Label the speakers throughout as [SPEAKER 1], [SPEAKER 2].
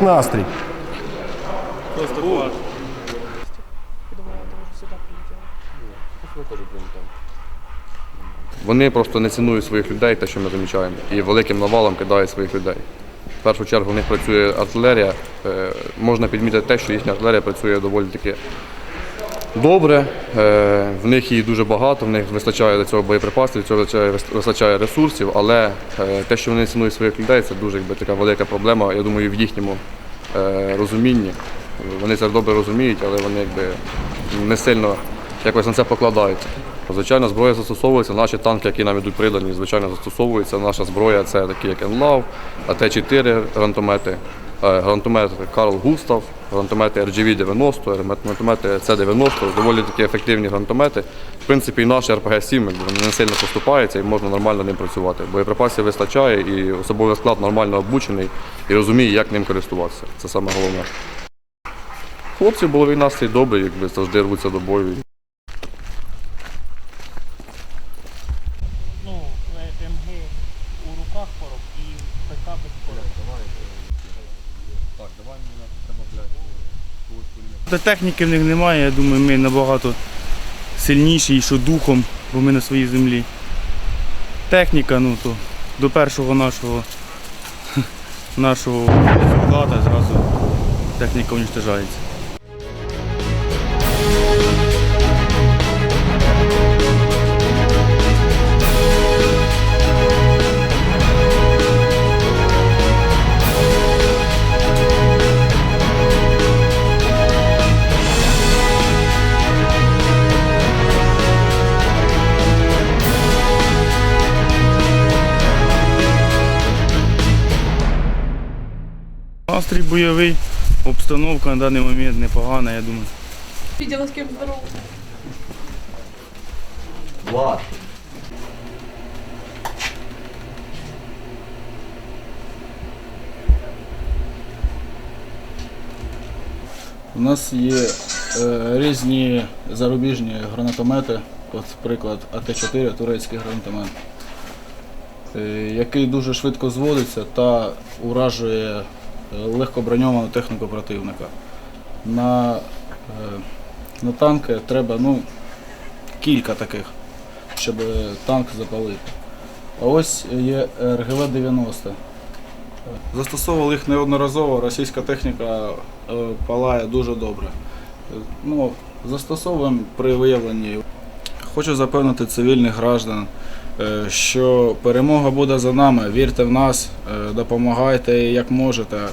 [SPEAKER 1] Настрій.
[SPEAKER 2] Просто клас.
[SPEAKER 3] Вони просто не цінують своїх людей, те, що ми замічаємо, і великим навалом кидають своїх людей. В першу чергу в них працює артилерія. Е, Можна підмітити те, що їхня артилерія працює доволі таки добре. Е, В них її дуже багато, в них вистачає до цього боєприпасів, цього вистачає, ресурсів, але е, те, що вони цінують своїх людей, це дуже якби, така велика проблема, я думаю, в їхньому е, розумінні. Вони це добре розуміють, але вони якби не сильно якось на це покладаються. Звичайно, зброя застосовується, наші танки, які нам ідуть придані, звичайно, застосовуються. Наша зброя це такі, як ЕНЛАВ, АТ-4 гранатомети, е, гранатомет Карл Густав, гранатомети RGV-90, гранатомети С-90, доволі такі ефективні гранатомети. В принципі, і наш РПГ-7 не сильно поступається і можна нормально ним працювати. Боєприпасів вистачає і особовий склад нормально обучений і розуміє, як ним користуватися. Це саме головне. Хлопці бойовий настрій добрий, якби завжди рвуться до бою.
[SPEAKER 2] Ну, МГ у руках пороб і ПК без пороб.
[SPEAKER 4] Та техніки в них немає, я думаю, ми набагато сильніші і що духом, бо ми на своїй землі. Техніка, ну то до першого нашого нашого зразу техніка уничтожається. Настрій бойовий, обстановка на даний момент непогана, я думаю.
[SPEAKER 5] Видела, с кем здоров.
[SPEAKER 6] У нас є е, різні зарубіжні гранатомети, от приклад АТ-4, турецький гранатомет, е, який дуже швидко зводиться та уражує легкоброньовану техніку противника. На, е, на танки треба ну, кілька таких, щоб танк запалити. А ось є РГВ-90. Застосовували їх неодноразово, російська техніка е, палає дуже добре. Ну, застосовуємо при виявленні. Хочу запевнити цивільних граждан, що перемога буде за нами. Вірте в нас, е, допомагайте як можете. Е,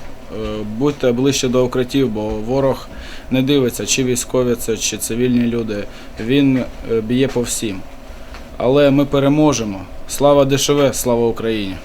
[SPEAKER 6] Будьте ближче до укриттів, бо ворог не дивиться, чи військові це, чи цивільні люди. Він е, б'є по всім. Але ми переможемо. Слава ДШВ, слава Україні!